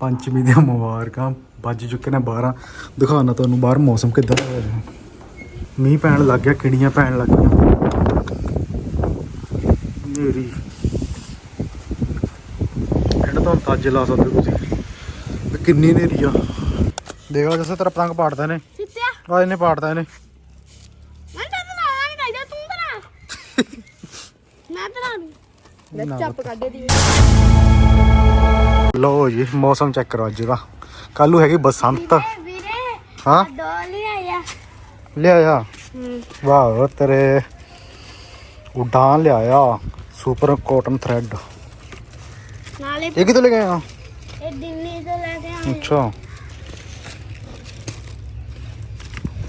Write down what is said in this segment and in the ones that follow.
ਪੰਚਮੀ ਦੀਆਂ ਮੁਬਾਰਕਾਂ। ਵੱਜ ਚੁੱਕੇ ਨੇ 12 ਦਿਖਾਉਣਾ ਤੁਹਾਨੂੰ ਬਾਹਰ ਮੌਸਮ ਕਿੱਦਾਂ ਦਾ ਹੈ। ਮੀਂਹ ਪੈਣ ਲੱਗ ਗਿਆ ਕਿਣੀਆਂ ਪੈਣ ਲੱਗ ਗਈਆਂ। ਮੇਰੀ ਇਹਨਾਂ ਤੋਂ ਅੰਦਾਜ਼ੇ ਲਾ ਸਕਦੇ ਤੁਸੀਂ। ਕਿੰਨੀ ਨੇਰੀ ਆ। ਦੇਖੋ ਜਿਵੇਂ ਤੇਰਾ ਪਤੰਗ ਪਾੜਦਾ ਨੇ। ਸਿੱਤਿਆ ਆ ਇਹਨੇ ਪਾੜਦਾ ਇਹਨੇ। ਮੈਂ ਤਾਂ ਤਰਾ ਨਹੀਂ ਚਾਹੀਦਾ ਤੂੰ ਤਰਾ ਮੈਂ ਤਰਾ ਨਾ ਲੈ ਚੱਪ ਕੱਢ ਦੀ ਲਓ ਜੀ ਮੌਸਮ ਚੈੱਕ ਕਰੋ ਅੱਜ ਦਾ। ਕੱਲੂ ਹੈਗੀ ਬਸੰਤ। ਵੀਰੇ ਹਾਂ? ਡੋਲੀ ਆਇਆ ਲਿਆਇਆ? ਵਾਹ ਤੇਰੇ ਉਡਾਨ ਲਿਆਇਆ। ਸੁਪਰ ਕਾਟਨ ਥ੍ਰੈਡ ਨਾਲੇ ਇਹ ਕਿੱਥੋਂ ਲੈ ਕੇ ਆਇਆ ਇਹ ਦਿੱਲੀ ਤੋਂ ਲੈ ਕੇ ਆਏ। ਅੱਛਾ।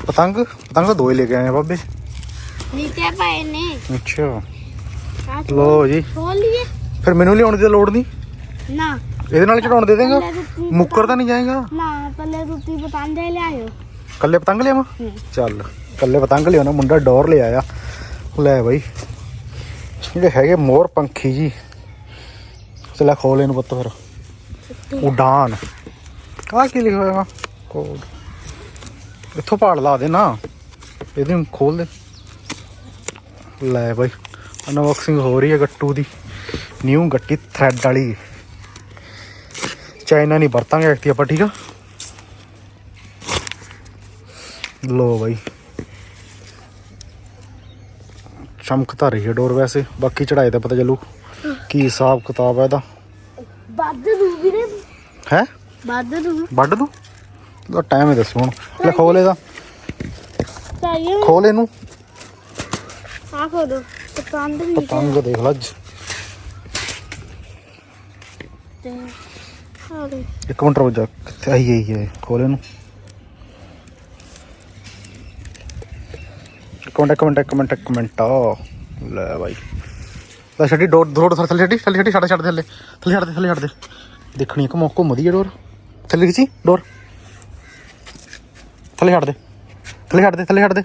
ਪਤੰਗ? ਪਤੰਗ ਤਾਂ ਦੋ ਹੀ ਲੈ ਕੇ ਆਏ ਆ ਬਾਬੇ। ਨੀਚੇ ਪਏ ਨੇ। ਅੱਛਾ। ਲਓ ਜੀ। ਖੋਲ ਲਈਏ। ਫਿਰ ਮੈਨੂੰ ਲਿਆਉਣ ਦੀ ਤਾਂ ਲੋੜ ਨਹੀਂ। ਨਾ। ਇਹਦੇ ਨਾਲ ਚੜਾਉਣ ਦੇ ਦੇਗਾ? ਪਹਿਲੇ ਮੁੱਕਰ ਤਾਂ ਨਹੀਂ ਜਾਏਗਾ? ਨਾ ਪਹਿਲੇ ਤੁਸੀਂ ਪਤੰਗੇ ਲਿਆਇਓ। ਕੱਲੇ ਪਤੰਗ ਲਿਆਵਾਂ? ਚੱਲ ਕੱਲੇ ਪਤੰਗ ਲਿਆਉਣਾ ਮੁੰਡਾ ਡੋਰ ਲੈ ਆਇਆ। ਲੈ ਬਾਈ। ਜਿਹੜੇ ਹੈਗੇ ਮੋਰ ਪੰਖੀ ਜੀ। ਚਲਾ ਖੋਲ ਇਹਨੂੰ ਪੁੱਤ ਫਿਰ। ਉਡਾਨ। ਆਹ ਕੀ ਲਿਖਿਆ ਹੋਇਆ ਕੋਡ ਇੱਥੋਂ ਪਾੜ ਲਾ ਦੇ ਨਾ। ਇਹਦੇ ਖੋਲ ਦੇ। ਲੈ ਬਾਈ। ਅਨਬਾਕਸਿੰਗ ਹੋ ਰਹੀ ਹੈ ਗੱਟੂ ਦੀ। ਨਿਊ ਗੱਟੀ ਥ੍ਰੈਡ ਵਾਲੀ। ਚਾਈਨਾ ਨਹੀਂ ਵਰਤਾਂਗੇ ਐਕਟੀ ਆਪਾਂ ਠੀਕ ਆ? ਲੋ ਬਾਈ। ਚਮਕ ਤਾਂ ਰਹੀ ਹੈ ਡੋਰ ਵੈਸੇ ਬਾਕੀ ਚੜਾਏ ਦਾ ਪਤਾ ਚੱਲੂ ਕੀ ਹਿਸਾਬ ਕਿਤਾਬ ਹੈ ਇਹਦਾ। ਵੱਧ ਦੂ ਵੀਰੇ। ਹੈ? ਵੱਧ ਦੂ। ਵੱਢ ਦੂ? ਲੋ ਟਾਈਮ ਹੀ ਦੱਸੋ ਹੁਣ। ਲੈ ਖੋਲ ਇਹਦਾ। ਚਾਹੀਏ ਖੋਲ ਇਹਨੂੰ। ਆ ਖੋਲੋ ਪਤੰਗ ਵੀ ਪਤੰਗ ਦੇਖ ਲਾ ਤੇ ਇੱਕ ਮਿੰਟ ਰੁਕ ਜਾ ਕਿੱਥੇ ਆਈ ਆਈ ਹੈ, ਖੋਲ ਇਹਨੂੰ। ਇੱਕ ਮਿੰਟ ਇੱਕ ਮਿੰਟ ਇੱਕ ਮਿੰਟ ਇੱਕ ਮਿੰਟ। ਲੈ ਬਾਈ। ਲੈ ਛੱਡੀ, ਡੋਰ ਡੋਰ ਥੱਲੇ ਛੱਡੀ ਥੱਲੇ ਛੱਡੀ, ਛੱਡ ਛੱਡ, ਥੱਲੇ। ਥੱਲੇ ਛੱਡ ਦੇ, ਥੱਲੇ ਛੱਡ ਦੇ। ਦੇਖਣੀ ਘੁੰਮ ਘੁੰਮਦੀ ਹੈ ਡੋਰ। ਥੱਲੇ ਖਿੱਚੀ ਡੋਰ। ਥੱਲੇ ਛੱਡ ਦੇ। ਥੱਲੇ ਛੱਡ ਦੇ, ਥੱਲੇ ਛੱਡ ਦੇ।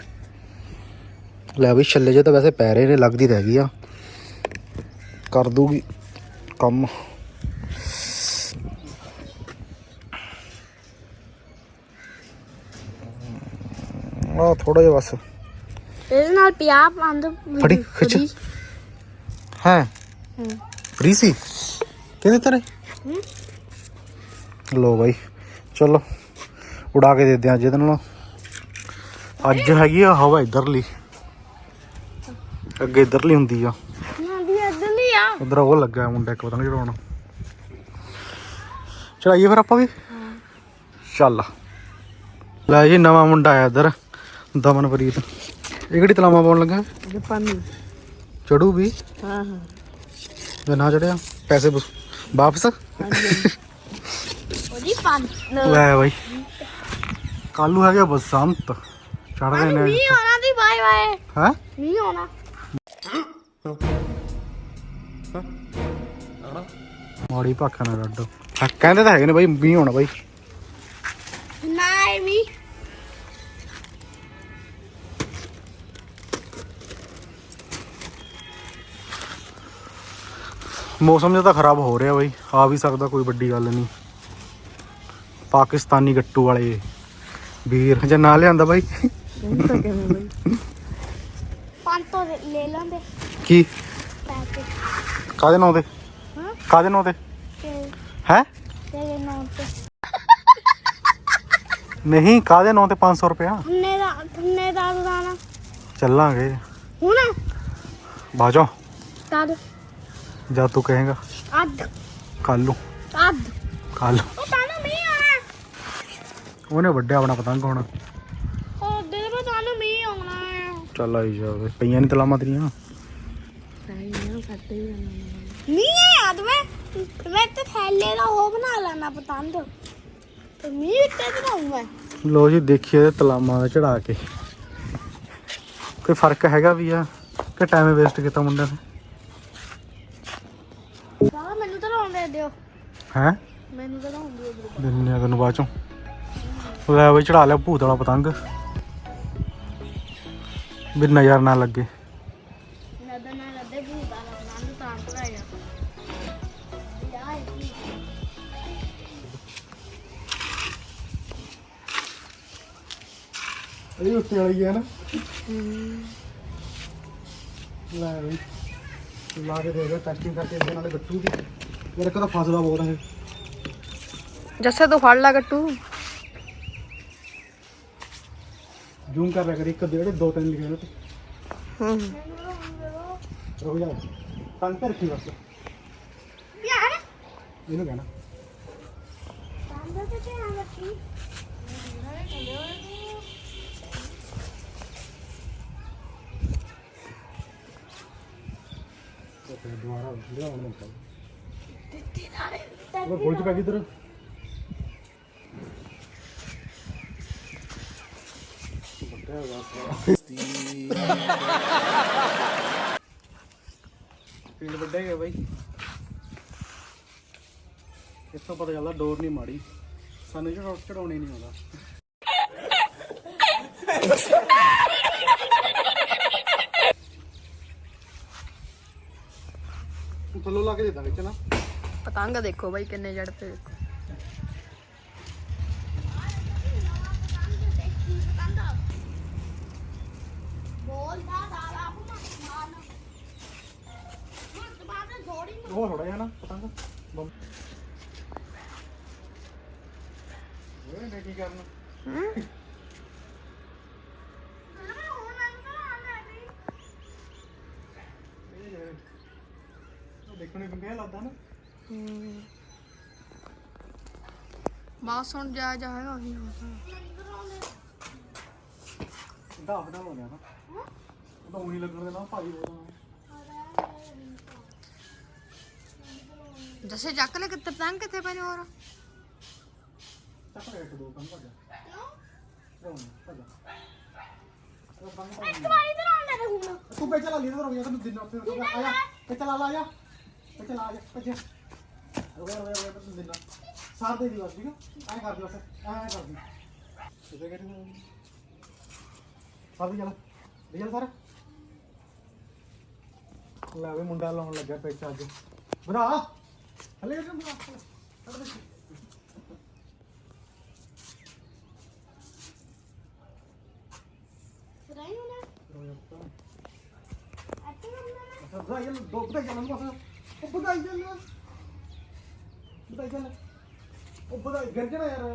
ਲੈ ਬਈ, ਛੱਲੇ ਜੇ ਤਾਂ ਵੈਸੇ ਪੈ ਰਹੇ ਨੇ, ਲੱਗਦੀ ਰਹਿ ਗਈ ਆ। ਕਰ ਦੂਗੀ ਕੰਮ। ਆ ਥੋੜਾ ਜਿਹਾ ਬਸ। ਇਹਦੇ ਨਾਲ ਪਿਆ ਪੰਦ ਫੜੀ, ਖਿੱਚ। ਹੈ। ਹੂੰ। ਫ੍ਰੀ ਸੀ? ਕਿਹਦੇ ਤੇਰੇ ਲੋ ਬਾਈ ਚਲੋ ਉਡਾ ਕੇ ਦੇ ਦਿਆਂ ਜਿਹਦੇ ਨਾਲ। ਅੱਜ ਹੈਗੀ ਆ ਹਵਾ ਇਧਰਲੀ। ਅੱਗੇ ਇਧਰਲੀ ਹੁੰਦੀ ਆ। ਉਧਰ ਉਹ ਲੱਗਾ ਮੁੰਡਾ ਇੱਕ ਪਤਾ ਨਹੀਂ ਚੜਾਉਣਾ ਚੜਾਈਏ ਫਿਰ ਆਪਾਂ ਵੀ? ਚੱਲ। ਲੈ ਜੀ ਨਵਾਂ ਮੁੰਡਾ ਆਇਆ ਇਧਰ। ਦਮਨਪ੍ਰੀਤ। ਇਹ ਕਿਹੜੀ ਤਲਾਮਾ ਪਾਉਣ ਲੱਗਾ? ਜਪਾਨੀ। ਚੜੂ ਵੀ? ਹਾਂ ਹਾਂ। ਜੇ ਨਾ ਚੜਿਆ? ਪੈਸੇ ਵਸ- ਵਾਪਸ? ਉਹਦੀ ਪੰਜ ਲੈ ਬਾਈ। ਕੱਲੂ ਹੈਗਾ ਬਸੰਤ। ਚੜਦੇ ਨੇ। ਵੀ ਹੋਣਾ ਦੀ ਬਾਏ ਬਾਏ ਹੈ? ਵੀ ਹੋਣਾ ਮਾੜੀ ਭਾਖਾ ਨਾ ਰੱਡੋ ਕਹਿੰਦੇ ਤਾਂ ਹੈਗੇ ਨੇ ਬਾਈ ਵੀ ਹੋਣਾ ਬਾਈ। ਨਾ ਵੀ ਮੌਸਮ ਜਿਹਾ ਤਾਂ ਖਰਾਬ ਹੋ ਰਿਹਾ ਬਾਈ ਆ ਵੀ ਸਕਦਾ ਕੋਈ ਵੱਡੀ ਗੱਲ ਨਹੀਂ। ਪਾਕਿਸਤਾਨੀ ਗੱਟੂ ਵਾਲੇ ਵੀਰ ਜੇ ਨਾ ਲਿਆਂਦਾ ਬਾਈ। ਪੰਜ ਤੋਂ ਲੈ- ਲੈ ਲਾਂਦੇ ਕੀ? ਪੈਸੇ। ਕਾਦੇ ਨਾਂ ਤੇ? ਹਾਂ? ਕਾਦੇ ਨਾਂ ਤੇ? ਹੈ? ਤੇਰੇ ਨਾਮ ਤੇ। ਨਹੀਂ ਕਾਦੇ ਨਾਂ ਤੇ 500 ਰੁਪਇਆ? ਕਿੰਨੇ ਦਾ ਕਿੰਨੇ ਦਾ ਦਾਣਾ ਚੱਲਾਂਗੇ। ਹੁਣ? ਬਾਜੋ ਤਦ ਜਦ ਤੂੰ ਕਹੇਗਾ। ਅੱਧ। ਕੱਲ ਨੂੰ ਅੱਧ। ਕੱਲ ਉਹ ਤਾਨੂੰ ਮੀਂਹ ਆਉਣਾ। ਉਹਨੇ ਵੱਡਿਆ ਆਪਣਾ ਪਤੰਗ ਹੋਣਾ। ਉਹ ਦੇ ਮੈਂ ਤਾਨੂੰ ਮੀਂਹ ਆਉਣਾ ਹੈ ਚੱਲ ਆਈ ਜਾਵੇ ਪਈਆਂ ਨਹੀਂ ਤਲਾਮਾਂ ਤੇਰੀਆਂ? ਮੀਂਹ ਹੈ ਯਾਦ ਮੈਂ ਮੈਂ ਤੇ ਥੈਲੇ ਦਾ ਉਹ ਬਣਾ ਲੈਣਾ ਪਤੰਗ। ਤੇ ਮੀਂਹ ਤੇ ਬਣਾਉਂ ਮੈਂ ਲੋ ਜੀ ਦੇਖੀਏ ਇਹਦੇ ਤਲਾਮਾਂ ਦਾ ਚੜਾ ਕੇ। ਕੋਈ ਫ਼ਰਕ ਹੈਗਾ ਵੀ ਆ? ਕਿ ਟਾਈਮ ਵੇਸਟ ਕੀਤਾ ਮੁੰਡੇ ਨੇ? ਦੇ ਦਿਓ। ਹੈ? ਲੈ ਬਈ ਚੜਾ ਲਿਆ ਭੂਤ ਵਾਲਾ ਪਤੰਗ। ਵੀ ਨਜ਼ਰ ਨਾ ਲੱਗੇ। ਇਹ ਉੱਤੇ ਵਾਲੀ ਹੈ ਨਾ? ਲੈ ਬਈ। ਲਾ ਕੇ ਦੇਖੋ ਟੈਸਟਿੰਗ ਕਰਕੇ ਇਹਦੇ ਨਾਲ ਗੱਟੂ ਦੀ। ਯਾਰ ਇੱਕ ਤਾਂ ਫਸਦਾ ਬਹੁਤ ਹੈ ਜੱਸੇ ਤੂੰ ਫੜ ਲੈ ਗੱਟੂ। ਜ਼ੂਮ ਕਰ ਲਿਆ ਕਰੀ ਇੱਕ ਜਿਹੜੇ ਦੋ ਤਿੰਨ ਲਿਖੇ ਨੇ ਤੇ ਹੂੰ। ਰੁਕ ਜਾ। ਤੰਗ ਤੇ ਰੱਖੀ ਬਸ? ਯਾਰ। ਇਹਨੂੰ ਕਹਿਣਾ। ਦੁਬਾਰਾ ਲਿਆਉਣ ਨੂੰ ਉਹ ਗੋਲ ਚ ਪੈ ਗਈ ਇਧਰ ਫੀਲਡ ਵੱਡੇ ਗਏ ਬਾਈ। ਇਸ ਪਤਾ ਚੱਲਦਾ ਡੋਰ ਨਹੀਂ ਮਾੜੀ। ਸਾਨੂੰ ਜਿਹੜਾ ਚੜਾਉਣੇ ਨਹੀਂ ਆਉਂਦਾ। ਥੱਲੋਂ ਲਾ ਕੇ ਦੇ ਦਾਂ ਵਿੱਚ ਨਾ ਪਤੰਗ ਦੇਖੋ ਬਾਈ ਕਿੰਨੇ ਜੜ ਤੇ ਦੇਖੋ ਬੋਲਦਾ ਦਾਦਾ ਆਪਣਾ ਮਾਨ ਹੁਣ ਤੁਹਾਡੇ ਥੋੜੀ ਉਹ ਥੋੜਾ ਜਿਹਾ ਨਾ ਪਤੰਗ ਬੰਮ ਓਏ ਮੈਂ ਕੀ ਕਰਨਾ ਹੂੰ ਇਹ ਦੇਖਣੇ ਨੂੰ ਕਿਹਾ ਲੱਗਦਾ ਨਾ ਹੂੰ। ਬਸ ਹੁਣ ਜਾ ਜਾ ਹੈਗਾ ਉਹੀ ਹੋਣਾ। ਸਿੱਧਾ ਆਪਣਾ ਹੋ ਗਿਆ ਨਾ। ਉਹ ਤਾਂ ਉਹੀ ਲੱਗਣ ਦੇ ਨਾ ਭਾਈ ਬੋਲਦਾ ਜੱਸੇ ਚੱਕ ਲੈ ਕਿੱਥੇ ਪਤੰਗ ਕਿੱਥੇ ਪਏ ਨੇ ਹੋਰ? ਚੱਕ ਲੈ ਇੱਕ ਦੋ ਕੰਮ ਭੱਜ ਜਾ ਭੱਜ ਉਹ ਬੰਦ ਕਰ ਇੱਕ ਵਾਰੀ ਤੇ ਨਾਲ ਲੈ ਹੁਣ। ਤੂੰ ਜਾ ਤੈਨੂੰ ਦਿਨ ਉੱਤੇ। ਰੁਕ ਜਾ ਆ ਜਾ ਪੇ ਚਲਾ ਲਾ ਜਾ। ਪੇ ਚਲਾ ਆ ਜਾ ਭੱਜ ਜਾ ਰੁਕ ਜਾ ਰੁਕ ਜਾ ਤੈਨੂੰ ਦੇ ਦੀ ਬਸ ਠੀਕ ਹੈ ਐਂ ਕਰ ਦੇ ਬਸ ਐਂ ਕਰ ਦੇ ਕਿਤੇ ਕਰੀ ਸਾਰ ਵੀ ਚਲਾ ਦੇ ਚਲ ਸਾਰਾ ਲੈ ਵੀ ਮੁੰਡਾ ਲਾਉਣ ਲੱਗਿਆ ਪੇਚਾ ਅੱਜ ਬਣਾ ਹਲੇ ਇਹ ਬਣਾ ਹਲੇ ਦੇਖ। ਰਾਈ ਹੁਣ ਅੱਤੇ ਮੰਮਾ ਅੱਛਾ ਵਧਾਈ ਚੱਲ ਦੋ ਵਧਾਈ ਚੱਲ ਬਸ ਉਹ ਵਧਾਈ ਚੱਲ ਉਹ ਯਾਰ।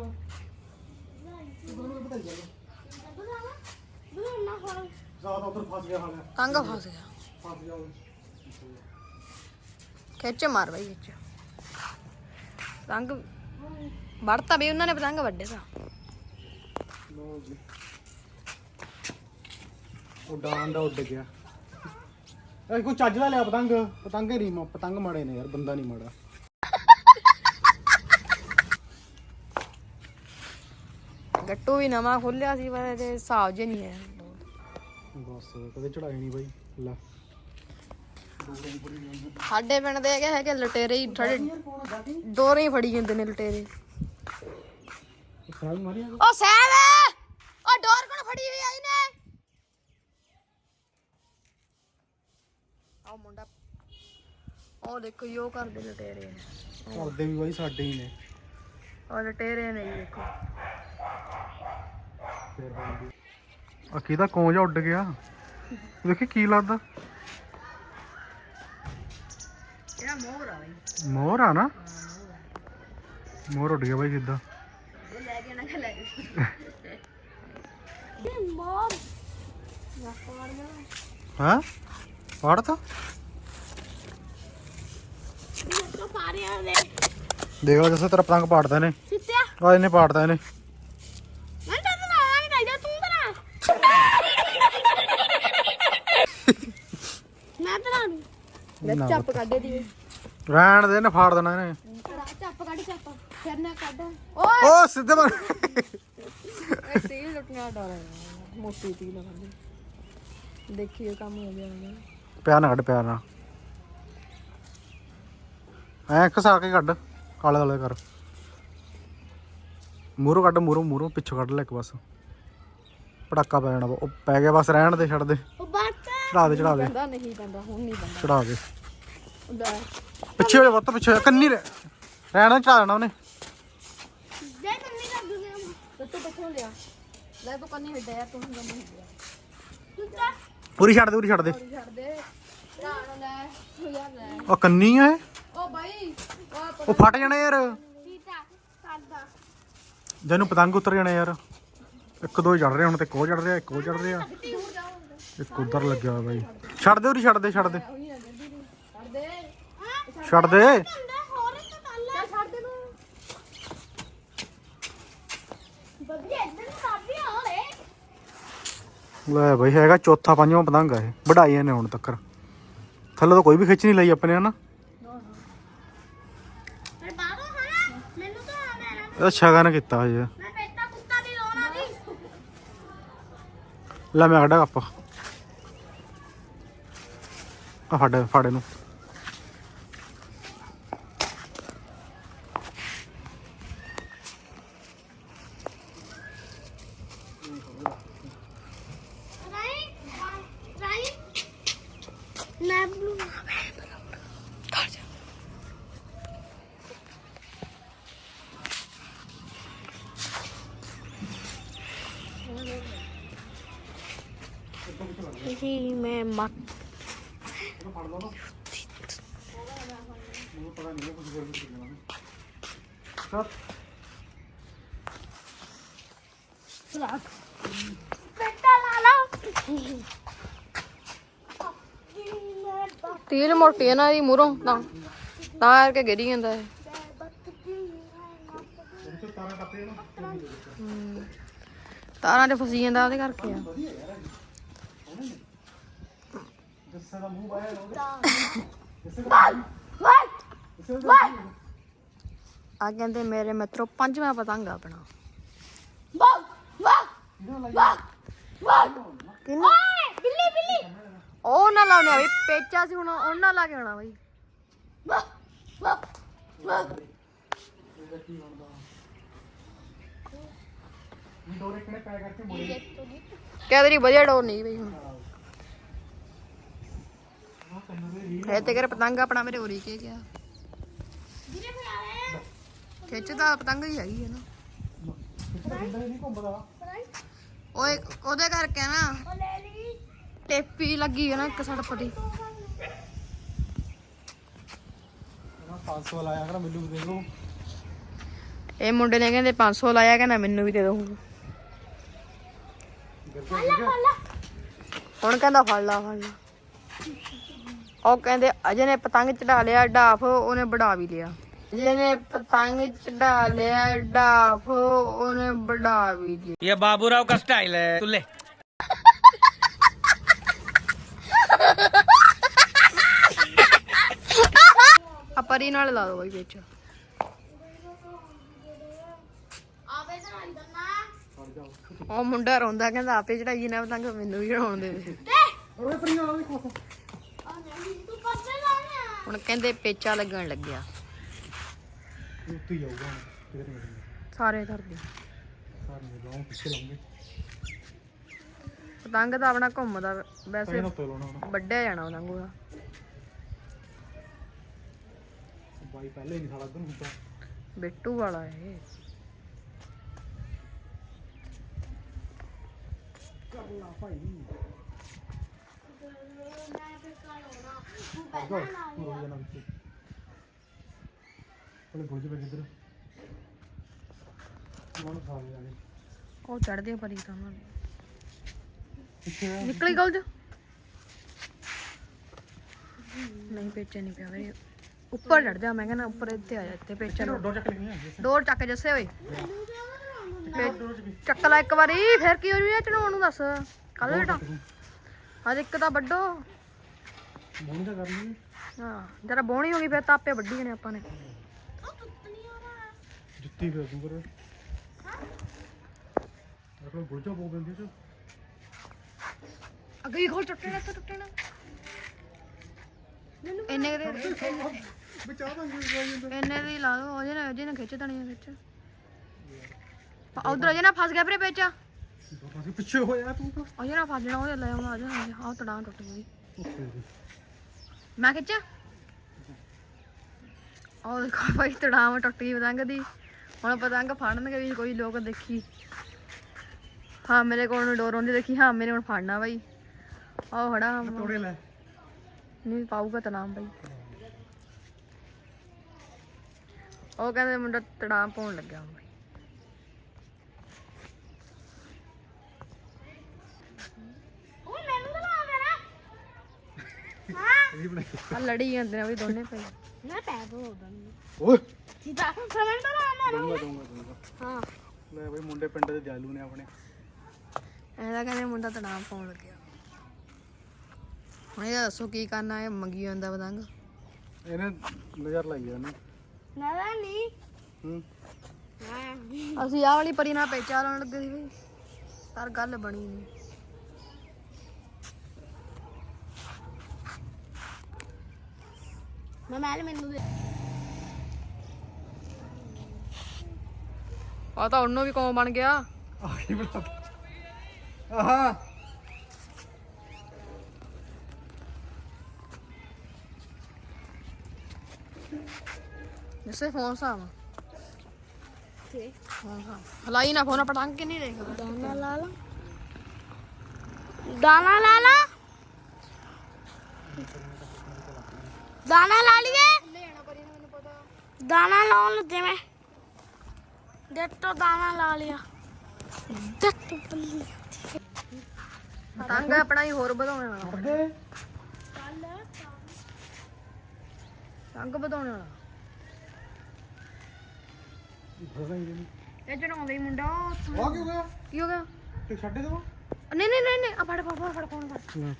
ਚੱਲ ਜ਼ਿਆਦਾ ਉਧਰ ਫਸ ਗਿਆ ਹਾਲੇ ਪਤੰਗ ਫਸ ਗਿਆ। ਫਸ ਗਿਆ ਉਹ। ਖਿੱਚ ਮਾਰ ਬਾਈ ਖਿੱਚ। ਪਤੰਗ ਵੜਤਾ ਵੀ ਉਹਨਾਂ ਨੇ ਪਤੰਗ ਵੱਡੇ ਤਾਂ। ਲੋ ਜੀ। ਉਹ ਡਾਂ ਦਾ ਉੱਡ ਗਿਆ। ਇਹ ਕੋਈ ਚੱਜ ਦਾ ਲਿਆ ਪਤੰਗ? ਪਤੰਗ ਹੀ ਨਹੀਂ ਪਤੰਗ ਮਾੜੇ ਨੇ ਯਾਰ ਬੰਦਾ ਨਹੀਂ ਮਾੜਾ। ਗੱਟੂ ਵੀ ਨਵਾਂ ਖੋਲਿਆ ਸੀ ਪਰ ਇਹਦੇ ਹਿਸਾਬ ਜੇ ਨਹੀਂ ਹੈ। ਬਸ ਕਦੇ ਚੜਾਈ ਨਹੀਂ ਬਾਈ ਲੈ। ਸਾਡੇ ਪਿੰਡ ਦੇ ਹੈਗੇ ਹੈਗੇ ਲਟੇਰੇ ਹੀ ਥੋੜੇ ਡੋਰੇ ਹੀ ਫੜੀ ਜਾਂਦੇ ਨੇ ਲਟੇਰੇ। ਸਾਲ ਮਾਰਿਆ ਓ ਸਹਿਬ! ਓ ਡੋਰ ਕੋਣ ਫੜੀ ਹੋਈ ਆਈ ਨੇ ਆਓ ਮੁੰਡਾ ਉਹ ਦੇਖੋ ਯੋ ਕਰਦੇ ਲਟੇਰੇ ਨੇ। ਕਰਦੇ ਵੀ ਬਾਈ ਸਾਡੇ ਹੀ ਨੇ। ਉਹ ਲਟੇਰੇ ਨੇ ਜੀ ਦੇਖੋ। ਆ ਕਿਹਦਾ ਕੌਂਜਾ ਉੱਡ ਗਿਆ। ਦੇਖੀ ਕੀ ਲੱਗਦਾ? ਇਹਦਾ ਮੋਹਰ ਆ ਬਈ। ਮੋਰ ਆ ਨਾ? ਮੋਰ ਉੱਡ ਗਿਆ ਬਾਈ ਕਿੱਦਾਂ ਇਹ ਲੈ ਕੇ ਨਾ ਕਿ ਲੈ। ਕੇ ਇਹ ਮੋਰ ਨਾ ਪਾੜਿਆ ਹਾਂ? ਪੜ ਤਾ। ਇਹ ਤਾਂ ਪਾੜਿਆ ਦੇ ਦੇਖ ਜਿਵੇਂ ਤੇਰਾ ਪਤੰਗ ਪਾੜਦਾ ਨੇ। ਸਿੱਤਿਆ ਆ ਇਹਨੇ ਪਾੜਦਾ ਇਹਨੇ ਮੈਂ ਤਾਂ ਨਾ ਆਈ ਨਹੀਂ ਤੂੰ ਬਣਾ ਮੈਂ ਬਣਾ ਦੂੰ ਲੈ ਚੱਪ ਕੱਢ ਦੀ ਰਹਿਣ ਦੇ ਇਹਨੇ ਫਾੜ ਦੇਣਾ ਇਹਨੇ। ਚੱਪ ਕੱਢ ਚੱਪ। ਫਿਰ ਨਾ ਕੱਢ। ਓਏ ਓ ਸਿੱਧੇ ਮਾਰ ਇਹ ਤੀਲ ਲੁੱਟਣਾ ਡਰ ਹੈ ਮੋਟੀ ਤੀਲ ਲਗਾਉਂਦੇ ਦੇਖੀਏ ਕੰਮ ਹੋ ਗਿਆ ਹੋਣਾ। ਪਿਆਰ ਨਾਲ ਕੱਢ ਪਿਆਰ ਨਾਲ ਐ ਖਸਾ ਕੇ ਕੱਢ ਕਾਲੇ ਕਾਲੇ ਕਰ। ਮੂਰੋਂ ਕੱਢ ਮੂਰੋਂ ਮੂਰੋਂ ਪਿੱਛੋਂ ਕੱਢ ਲੈ ਇੱਕ ਬਸ। ਪਟਾਕਾ ਪੈ ਜਾਣਾ ਵਾ। ਉਹ ਪੈ ਗਿਆ ਬਸ ਰਹਿਣ ਦੇ ਛੱਡ ਦੇ। ਉਹ ਬੱਤ ਚੜਾ ਦੇ ਚੜਾ ਦੇ। ਨਹੀਂ ਹੁਣ ਨਹੀਂ ਚੜਾ ਦੇ। ਲੈ। ਪਿੱਛੇ ਹੋ ਜਾ ਵੱਤ ਪਿੱਛੇ ਹੋ ਜਾ। ਕੰਨੀ ਰਹਿ- ਰਹਿਣਾ ਚੜਾ ਦੇਣਾ ਉਹਨੇ। ਜੇ ਮੰਮੀ ਦਾ ਦੁਨੀਆ ਤੂੰ ਪਿੱਛੋਂ ਲਿਆ? ਲੈ ਤੂੰ ਕੰਨੀ ਹਿੱਡਿਆ ਤੂੰ ਕੰਨੀ ਹਿੱਡਿਆ ਸੁੱਤਾ ਪੂਰੀ ਛੱਡ ਦੇ ਪੂਰੀ ਛੱਡ ਦੇ। ਛੱਡ ਦੇ। ਧਿਆਨ ਲੈ ਤੂੰ ਯਾਰ ਲੈ। ਉਹ ਕੰਨੀ ਆ ਇਹ। ਓ ਬਾਈ ਉਹ ਫਟ ਜਾਣਾ ਯਾਰ। ਸੀਤਾ ਕਰਦਾ। ਜਨੂੰ ਪਤੰਗ ਉਤਰ ਜਾਣਾ ਯਾਰ। ਇੱਕ ਦੋ ਚੜ ਰਿਹਾ ਹੁਣ ਤੇ ਇੱਕ ਉਹ ਚੜ ਰਿਹਾ ਇੱਕ ਉਹ ਚੜ ਰਿਹਾ। ਇੱਕ ਉਧਰ ਲੱਗਿਆ ਹੋਇਆ ਬਾਈ। ਛੱਡ ਦੇ ਉਰੀ ਛੱਡ ਦੇ ਛੱਡ ਦੇ। ਛੱਡ ਦੇ। ਲੈ ਨੂੰ ਬਾਈ ਹੈਗਾ ਚੌਥਾ ਪੰਜਵਾਂ ਪਤੰਗ ਆ ਇਹ। ਵਢਾਈ ਇਹਨੇ ਹੁਣ ਤੱਕ ਥੱਲੇ ਤਾਂ ਕੋਈ ਵੀ ਖਿੱਚ ਨਹੀਂ ਲਈ ਆਪਣੇ ਹਨਾ? ਇਹਦਾ ਸ਼ਗਨ ਕੀਤਾ ਹਜੇ। ਮੈਂ ਬੇਟਾ ਕੁੱਤਾ ਵੀ ਲਾਉਣਾ ਦੀ ਲੈ ਮੈਂ ਕੱਢਾ ਕੱਪ ਆ ਫੜ ਫੜ ਇਹਨੂੰ ਰਾਈ ਰਾਈ ਨਾ ਬਲੂ ਕਰ ਜਾ ਇਹ ਮੈਂ ਮੱਕ ਬੇਟਾ ਲਾ ਲਾ ਮੋਟੀ ਹੈ ਨਾ ਇਹਦੀ ਮੂਰੋਂ ਤਾਂ ਤਾਂ ਕਰਕੇ ਗਿਰੀ ਜਾਂਦਾ ਹੈ, ਤਾਰਾਂ 'ਚ ਫਸੀ ਜਾਂਦਾ ਉਹਦੇ ਕਰਕੇ ਆ। ਆ ਕਹਿੰਦੇ ਮੇਰੇ ਮਿੱਤਰੋ ਪੰਜਵਾਂ ਪਤੰਗ ਆ ਆਪਣਾ ਕਿੰਨਾ ਬਿੱਲੀ ਬਿੱਲੀ ਉਹ ਨਾ ਲਾਉਣੇ ਆ ਵੀ ਪੇਚਾ ਸੀ ਹੁਣ ਉਹ ਨਾ ਲਾ ਕੇ ਆਉਣਾ ਬਈ। ਕਿਆ ਤੇਰੀ ਵਧੀਆ ਡੋਰ ਨਹੀਂ ਬਈ ਹੁਣ। ਇਹ ਤੇ ਕਰ ਪਤੰਗ ਆਪਣਾ ਮੇਰੇ ਉਰੀ ਕੇ ਗਿਆ। ਖਿੱਚਦਾ ਪਤੰਗ ਹੀ ਹੈਗੀ ਹੈ ਨਾ। ਓਏ ਉਹਦੇ ਕਰਕੇ ਨਾ ਟੇਪੀ ਲੱਗੀ ਹੈ ਨਾ ਇੱਕ ਸੜਪ ਦੀ 500 ਲਾਇਆ ਕਰ ਮੈਨੂੰ ਦੇ ਦੋ। ਇਹ ਮੁੰਡੇ ਨੇ ਕਹਿੰਦੇ 500 ਲਾਇਆ ਕਹਿੰਦਾ ਮੈਨੂੰ ਵੀ ਦੇ ਦੋ ਹੁਣ ਕਹਿੰਦਾ ਫੜ ਲਾ ਫੜ ਲਾ। ਉਹ ਕਹਿੰਦੇ ਅਜੇ ਨੇ ਪਤੰਗ ਚੜਾ ਲਿਆ ਡਾਫ ਉਹਨੇ ਬੜਾ ਵੀ ਲਿਆ। ਅਜੇ ਨੇ ਪਤੰਗ ਚੜਾ ਲਿਆ ਡਾਫ ਉਹਨੇ ਬੜਾ ਵੀ ਲਿਆ। ਇਹ ਬਾਬੂ ਰਾਓ ਦਾ ਸਟਾਈਲ ਹੈ ਤੁਲੇ ਆ ਨਾਲ ਲਾ ਦੋ ਬਈ ਵਿੱਚ। ਉਹ ਮੁੰਡਾ ਰੋਂਦਾ ਕਹਿੰਦਾ ਆਪੇ ਚੜਾਈ ਨਾ ਪਤੰਗ ਮੈਨੂੰ ਵੀ ਚੜਾਉਣ ਦੇ। ਹੁਣ ਕਹਿੰਦੇ ਪੇਚਾ ਲੱਗਣ ਲੱਗਿਆ। ਉੱਤੇ ਹੀ ਜਾਊਗਾ ਕਿਧਰ ਨਹੀਂ ਸਾਰੇ ਕਰਦੇ ਸਾਰੇ ਲਾਉਂ ਪਿੱਛੇ ਲਾਉਂਗੇ। ਪਤੰਗ ਤਾਂ ਆਪਣਾ ਘੁੰਮਦਾ ਵੈਸੇ ਵੱਡਿਆ ਜਾਣਾ ਪਤੰਗ ਉਹਦਾ। ਬਾਈ ਪਹਿਲੇ ਨਹੀਂ ਸਾਲਾ ਉਧਰ ਹੁੰਦਾ। ਬਿੱਟੂ ਵਾਲਾ ਇਹ। ਕਰਲਾ ਭਾਈ। ਮੈਂ ਫਿਰ ਕਾਲੋਣਾ ਨਾ ਵਿੱਚ ਪਹਿਲੇ ਗੁੱਲ ਜਵੇ ਕਿੱਧਰ ਮਨ ਖਾ ਲਿਆ ਨੇ ਉਹ ਚੜਦੇ ਆ ਪਰੀ ਤਾਂ ਪਿੱਛੇ ਨਿਕਲੀ ਗਲਜ। ਨਹੀਂ, ਪੇਚੇ ਨਹੀਂ ਪਿਆ ਵੇ ਉੱਪਰ ਚੜ ਜਾ ਮੈਂ ਕਹਿੰਦਾ ਉੱਪਰ ਇੱਥੇ ਆ ਜਾ, ਇੱਥੇ ਪੇਚਾ ਚਲੋ ਦੋ ਚੱਕ ਲਈਆਂ ਡੋਰ ਚੱਕ ਜੱਸੇ ਓਏ। ਚੱਕ ਲੈ ਇੱਕ ਵਾਰੀ, ਫਿਰ ਕੀ ਹੋ ਜੂ ਚੜਾਉਣ ਨੂੰ ਦੱਸ। ਕੱਲ ਬੇਟਾ ਹਜੇ ਇੱਕ ਤਾਂ ਵੱਡੋ ਮੋਣੀ ਤਾਂ ਕਰ ਲਈ ਹਾਂ ਜਰਾ ਬੋਣੀ ਹੋ ਗਈ ਫਿਰ ਤਾਂ ਆਪੇ ਵੱਢੀ ਆਪਾਂ ਨੇ। ਉਹ ਜੁੱਤੀ ਫੇਰ ਦੂੰ ਕਰ ਅਕਲ ਗੁਲਜਾ ਬੋ ਬੰਦੀ ਚ ਅੱਗੇ ਹੀ ਖੋਲ ਟੁੱਟਣਾ ਤਾਂ ਟੁੱਟਣਾ। ਇੰਨੇ ਦੇ ਬਚਾ ਦਾਂਗੇ ਇੰਨੇ ਦੀ ਲਾ ਦੋ ਉਹਦੇ ਨਾਲ ਉਹਦੇ ਨਾਲ ਖਿੱਚ ਦਣੀ ਵਿੱਚ। ਉਧਰ ਨਾ ਫਸ ਗਿਆ ਵੀਰੇ ਅਸੀਂ ਪਿੱਛੇ ਹੋਇਆ ਤੂੰ ਤਾਂ। ਫਸ ਜਾਣਾ ਉਹਦੇ ਲੈ ਆਉਣਾ ਆ ਜਾਣਾ ਆਹ ਤੜਾਂ ਟੁੱਟ ਗਈ। ਮੈਂ ਖਿੱਚਾਂ ਉਹ ਦੇਖੋ ਭਾਈ ਤੜਾਂ ਟੁੱਟ ਗਈ ਪਤੰਗ ਦੀ। ਹੁਣ ਪਤੰਗ ਫੜਨਗੇ ਵੀ ਕੋਈ ਲੋਕ ਦੇਖੀ। ਹਾਂ ਮੇਰੇ ਕੋਲ ਨੂੰ ਡੋਰ ਆਉਂਦੀ ਦੇਖੀ। ਹਾਂ ਮੇਰੇ ਹੁਣ ਫੜਨਾ ਬਾਈ। ਆਹ ਖੜਾ ਹਾਂ ਤੋੜੇ ਲੈ। ਨਹੀਂ ਪਾਊਗਾ ਤਾਂ ਨਾਮ ਬਾਈ। ਉਹ ਕਹਿੰਦੇ ਮੁੰਡਾ ਤੜਾਂ ਪਾਉਣ ਲੱਗਿਆ ਹੁਣ ਹਾਂ ਇਹ ਬਣਾਈ। ਆ ਲੜੀ ਜਾਂਦੇ ਨੇ ਵੀ ਦੋਨੇ ਭਾਈ। ਨਾ ਪੈ ਦੋ ਉਹਦਾ ਓਏ। ਸਿੱਧਾ ਸਮਝ ਤਾਂ ਲਾ ਦੇਣਾ ਦੂੰਗਾ ਦੂੰਗਾ ਦੂੰਗਾ ਹਾਂ। ਲੈ ਬਈ ਮੁੰਡੇ ਪਿੰਡ ਦੇ ਦਿਆਲੂ ਨੇ ਆਪਣੇ। ਐਦਾ ਕਹਿੰਦੇ ਮੁੰਡਾ ਤੜਾਂ ਪਾਉਣ ਲੱਗਿਆ। ਹੁਣ ਇਹ ਦੱਸੋ ਕੀ ਕਰਨਾ ਹੈ ਮੰਗੀ ਜਾਂਦਾ ਪਤੰਗ ਇਹਨੇ ਨਜ਼ਰ ਲਾਈ ਆ ਇਹਨੇ ਨਾ ਨਾ ਨਹੀਂ। ਹੂੰ। ਹਾਂ ਅਸੀਂ ਆਹ ਵਾਲੀ ਪਰੀ ਨਾਲ ਪੇਚਾ ਲਾਉਣ ਲੱਗੇ ਸੀ ਬਈ। ਪਰ ਗੱਲ ਬਣੀ ਨਹੀਂ। ਮੈਂ ਮੈਲ ਮੈਨੂੰ ਦੇ ਆ ਤਾਂ ਉਹਨੂੰ ਵੀ ਕੌਮ ਬਣ ਗਿਆ। ਆ ਕੀ ਬਣਾ ਆਹਾ। ਜਿਸੇ ਫੋਨ ਸਾਮ। ਤੇ? ਫੋਨ ਸਾਮ। ਹਲਾਈ ਨਾ ਫੋਨ ਪਟੰਗ ਕਿ ਨਹੀਂ ਦੇਖਦਾ। ਦਾਣਾ ਲਾ ਲਾ। ਦਾਣਾ ਲਾ ਲਾ। ਦਾਣਾ ਲਾ ਲਈਏ? ਦਾਣਾ ਲਾਉਣ ਲੱਗੇ ਮੈਂ ਦੇਖੋ ਦਾਣਾ ਲਾ ਲਿਆ। ਦੇਖੋ ਬੱਲੀ। ਪਤੰਗ ਆਪਣਾ ਹੀ ਹੋਰ ਵਧਾਉਣ ਵਾਲਾ। ਅੱਗੇ? ਪਤੰਗ ਵਧਾਉਣ ਵਾਲਾ। ਇਹ ਚੜਾਉਂਦਾ ਹੀ ਮੁੰਡਾ ਉਹ ਉੱਥੋਂ। ਆ ਕੀ ਹੋ ਗਿਆ? ਕੀ ਹੋ ਗਿਆ? ਤੇ ਛੱਡੇ ਦਵਾ ਨਹੀਂ ਨਹੀਂ ਨਹੀਂ ਨਹੀਂ ਆ ਫੜ ਫੜ ਫੜ ਫੜ ਫੋਨ ਫੜ। ਫੋਨ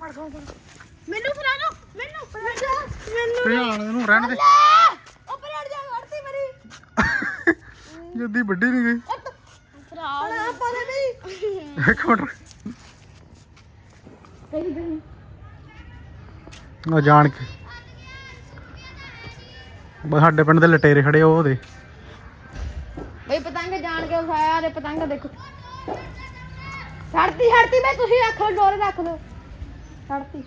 ਫੜ ਫੋਨ ਫੜ। ਮੈਨੂੰ ਫੜਾ ਦੋ ਮੈਨੂੰ ਦੋ ਮੈਨੂੰ ਇਹਨੂੰ ਰਹਿਣ ਦੇ। ਉਹ ਪਰੇਡ ਜਾ ਵੜਤੀ ਮੇਰੀ। ਜੱਦੀ ਵੱਡੀ ਨਹੀਂ ਗਈ। ਫੜਾ। ਪਾ ਦੇ ਬਈ। ਇੱਕ ਮਿੰਟ ਆ ਜਾਣ ਕੇ। ਬਸ ਸਾਡੇ ਪਿੰਡ ਦੇ ਲਟੇਰੇ ਖੜੇ ਉਹ ਦੇ। ਬਈ ਪਤੰਗ ਜਾਣ ਕੇ ਉਠਾਇਆ ਤੇ ਪਤੰਗ ਦੇਖੋ। ਛੜਤੀ ਛੜਤੀ ਮੈਂ ਤੁਸੀਂ ਰੱਖ ਲਓ ਡੋਰੇ ਰੱਖ ਲਓ। ਛੜਤੀ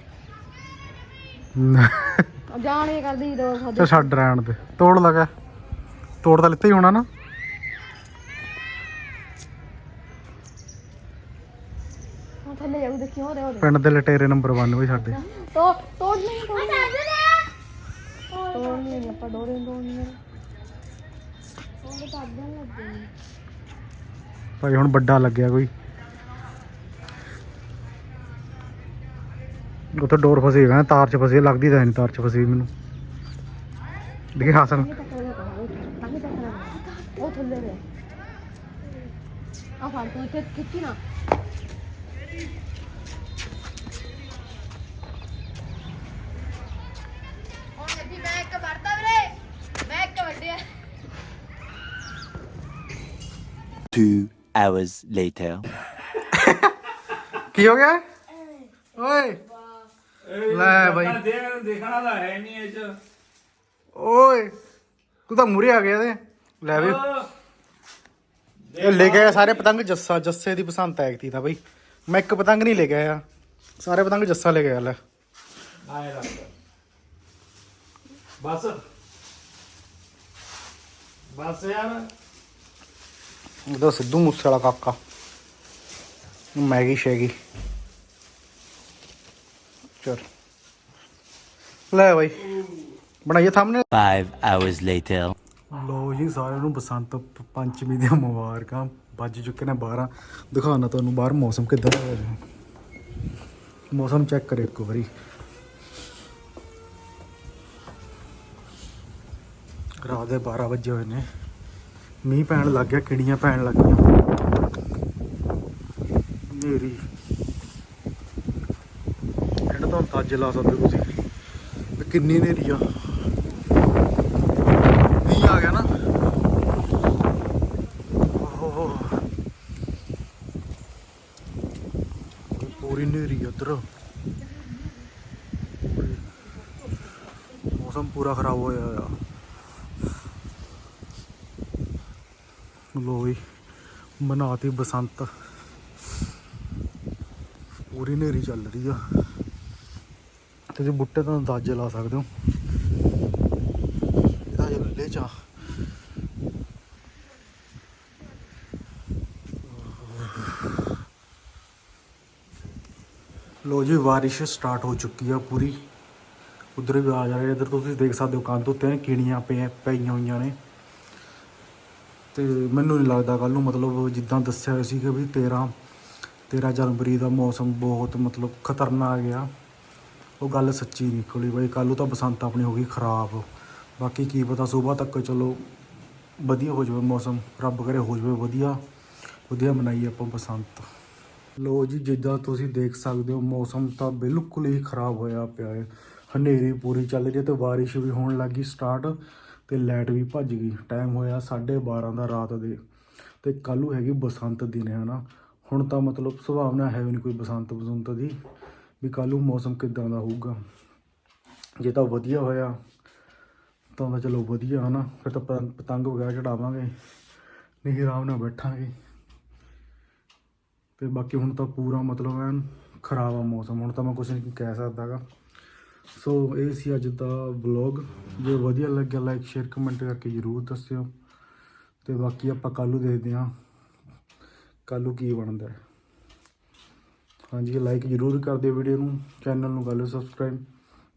ਜਾਣ ਕਰਦੀ ਤੇ ਛੱਡ ਰਹਿਣ ਦੇ। ਤੋੜ ਲਗਾ ਤੋੜ ਤਾਂ ਲਿੱਤਾ ਹੀ ਹੋਣਾ ਨਾ। ਉਹ ਥੱਲੇ ਜਾਊ ਦੇਖੀ ਉਹਦੇ ਉਹਦੇ ਪਿੰਡ ਦੇ ਲਟੇਰੇ ਨੰਬਰ 1 ਵੀ ਸਾਡੇ ਤੋ ਤੋੜ ਨਹੀਂ ਤੋੜ ਤੋੜ ਨਹੀਂ ਆਪਾਂ ਡੋਰੇ ਨੂੰ ਤੋੜ ਨਹੀਂ ਭਾਈ ਹੁਣ ਵੱਡਾ ਲੱਗਿਆ ਕੋਈ। ਉੱਥੇ ਡੋਰ ਫਸੀ ਹੈਗਾ ਤਾਰ 'ਚ ਫਸੀ ਲੱਗਦੀ ਤਾਂ ਨਹੀਂ ਤਾਰ 'ਚ ਫਸੀ ਮੈਨੂੰ। ਦੇਖੀ ਹਾਸਨ। ਉਹ ਥੱਲੇ ਦੇ ਆ ਫੜ ਤੂੰ ਇੱਥੇ ਖਿੱਚੀ ਨਾ ਹੁਣ ਜੱਦੀ ਮੈਂ ਇੱਕ ਵੜਦਾ ਵੀਰੇ ਮੈਂ ਇੱਕ ਵੱਡਿਆ Two hours later. ਕੀ ਹੋ ਗਿਆ? ਓਏ। ਲੈ ਬਾਈ। ਦੇਖਣਾ ਤਾਂ ਹੈ ਨਹੀਂ ਇਹ ਚ। ਓਏ ਤੂੰ ਤਾਂ ਮੂਰੇ ਆ ਗਿਆ ਤੇ। ਲੈ ਵੀ। ਇਹ ਲੈ ਆਇਆ ਸਾਰੇ ਪਤੰਗ ਜੱਸਾ ਜੱਸੇ ਦੀ ਪਸੰਦ ਐਕਤੀ ਤਾਂ ਬਈ। ਮੈਂ ਇੱਕ ਪਤੰਗ ਨਹੀਂ ਲੈ ਕੇ ਆਇਆ। ਸਾਰੇ ਪਤੰਗ ਜੱਸਾ ਲੈ ਕੇ ਆਇਆ ਲੈ। ਆਏ ਰੱਖ ਬਸ। ਬਸ ਯਾਰ। ਉਹਦਾ ਸਿੱਧੂ ਮੂਸੇ ਵਾਲਾ ਕਾਕਾ। Maggi shaggy. ਚਲ ਲੈ ਬਾਈ। ਬਣਾਈਏ ਸਾਹਮਣੇ Five hours later. ਲੋ ਜੀ ਸਾਰਿਆਂ ਨੂੰ ਬਸੰਤ ਪੰਚਮੀ ਦੀਆਂ ਮੁਬਾਰਕਾਂ। ਵੱਜ ਚੁੱਕੇ ਨੇ 12 ਦਿਖਾਉਣਾ ਤੁਹਾਨੂੰ ਬਾਹਰ ਮੌਸਮ ਕਿੱਦਾਂ ਦਾ ਹੈ। ਮੌਸਮ ਚੈੱਕ ਕਰੇ ਇੱਕ ਵਾਰੀ। ਰਾਤ ਦੇ 12 ਵਜੇ ਹੋਏ ਨੇ। ਮੀਂਹ ਪੈਣ ਲੱਗ ਗਿਆ ਕਿੜੀਆਂ ਪੈਣ ਲੱਗ ਗਈਆਂ ਮੇਰੀ ਇਹਨਾਂ ਤੋਂ ਅੰਦਾਜ਼ੇ ਲਾ ਸਕਦੇ ਹੋ ਤੁਸੀਂ। ਕਿੰਨੀ ਨੇਰੀ ਆ। ਮੀਂਹ ਆ ਗਿਆ ਨਾ। ਓਹੋ। ਪੂਰੀ ਨੇਰੀ ਉਧਰ ਮੌਸਮ ਪੂਰਾ ਖਰਾਬ ਹੋਇਆ ਆ। ਲੋ ਵੀ ਮਨਾਤੀ ਬਸੰਤ। ਪੂਰੀ ਨੇਰੀ ਚੱਲ ਰਹੀ ਆ। ਤੁਸੀਂ ਬੁੱਟੇ ਤੋਂ ਅੰਦਾਜ਼ੇ ਲਾ ਸਕਦੇ ਹੋ। ਇਹਦਾ ਜਿਹੜਾ ਲੈ ਚਾ ਲੋ ਜੀ, ਬਾਰਿਸ਼ ਸਟਾਰਟ ਹੋ ਚੁੱਕੀ ਆ ਪੂਰੀ। ਉਧਰ ਵੀ ਆ ਜਾ ਰਿਹਾ ਇਧਰ ਤੁਸੀਂ ਦੇਖ ਸਕਦੇ ਹੋ ਕੰਨ ਤੋਂ ਤਿੰਨ ਕੀੜੀਆਂ ਪਈਆਂ ਪਈਆਂ ਹੋਈਆਂ ਨੇ। ਤੇ ਮੈਨੂੰ ਨਹੀਂ ਲੱਗਦਾ ਕੱਲ ਨੂੰ, ਮਤਲਬ ਜਿੱਦਾਂ ਦੱਸਿਆ ਸੀ ਕਿ ਵੀ 13 13 ਜਨਵਰੀ ਦਾ ਮੌਸਮ ਬਹੁਤ ਮਤਲਬ ਖਤਰਨਾਕ ਆ। ਉਹ ਗੱਲ ਸੱਚੀ ਨਿਕਲੀ ਬਈ, ਕੱਲ੍ਹ ਨੂੰ ਤਾਂ ਬਸੰਤ ਆਪਣੀ ਹੋ ਗਈ ਖਰਾਬ। ਬਾਕੀ ਕੀ ਪਤਾ ਸਵੇਰ ਤੱਕ ਚਲੋ ਵਧੀਆ ਹੋ ਜਾਵੇ ਮੌਸਮ, ਰੱਬ ਕਰੇ ਹੋ ਜਾਵੇ ਵਧੀਆ। ਵਧੀਆ ਮਨਾਈਏ ਆਪਾਂ ਬਸੰਤ। ਲੋ ਜੀ, ਜਿੱਦਾਂ ਤੁਸੀਂ ਦੇਖ ਸਕਦੇ ਹੋ, ਮੌਸਮ ਤਾਂ ਬਿਲਕੁਲ ਹੀ ਖਰਾਬ ਹੋਇਆ ਪਿਆ ਹੈ। ਹਨੇਰੀ ਪੂਰੀ ਚੱਲ ਰਹੀ ਹੈ ਤੇ ਬਾਰਿਸ਼ ਵੀ ਹੋਣ ਲੱਗੀ ਸਟਾਰਟ ਤੇ ਲਾਈਟ ਵੀ ਭੱਜ ਗਈ। ਟਾਈਮ ਹੋਇਆ 12:30 ਦਾ ਰਾਤ ਦੇ। ਤੇ ਕੱਲ੍ਹ ਹੈਗੀ ਬਸੰਤ ਦਿਨ, ਹੈ ਨਾ? ਹੁਣ ਤਾਂ ਮਤਲਬ ਸੁਭਾਵਨਾ ਹੈ ਵੀ ਨਹੀਂ ਕੋਈ ਬਸੰਤ ਬਸੰਤ ਦੀ। ਵੀ ਕੱਲ੍ਹ ਨੂੰ ਮੌਸਮ ਕਿਦਾਂ ਦਾ ਹੋਊਗਾ। ਜੇ ਤਾਂ ਵਧੀਆ ਹੋਇਆ, ਤਾਂ ਤਾਂ ਚਲੋ ਵਧੀਆ, ਹਨਾ। ਫਿਰ ਤਾਂ ਪਤੰਗ- ਪਤੰਗ ਵਗੈਰਾ ਚੜਾਵਾਂਗੇ, ਨਹੀਂ ਆਰਾਮ ਨਾਲ ਬੈਠਾਂਗੇ। ਤੇ ਬਾਕੀ ਹੁਣ ਤਾਂ ਪੂਰਾ ਮਤਲਬ ਐਨ ਖਰਾਬ ਆ ਮੌਸਮ, ਹੁਣ ਤਾਂ ਮੈਂ ਕੁਝ ਨਹੀਂ ਕਹਿ ਸਕਦਾਗਾ ਸੋ ਇਹ ਸੀ ਅੱਜ ਦਾ ਵਲੌਗ। ਜੇ ਵਧੀਆ ਲੱਗਿਆ ਲਾਈਕ ਸ਼ੇਅਰ ਕਮੈਂਟ ਕਰਕੇ ਜਰੂਰ ਦੱਸਿਓ। ਤੇ ਬਾਕੀ ਆਪਾਂ ਕੱਲ੍ਹ ਨੂੰ ਦੇਖਦੇ ਹਾਂ, ਕੱਲ੍ਹ ਨੂੰ ਕੀ ਬਣਦਾ ਹੈ। ਹਾਂਜੀ ਲਾਈਕ ਜਰੂਰ ਕਰ ਦਿਓ ਵੀਡੀਓ ਨੂੰ ਚੈਨਲ ਨੂੰ ਕਰ ਲਓ ਸਬਸਕ੍ਰਾਈਬ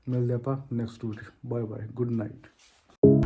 ਮਿਲਦੇ ਆਪਾਂ next video bye bye good night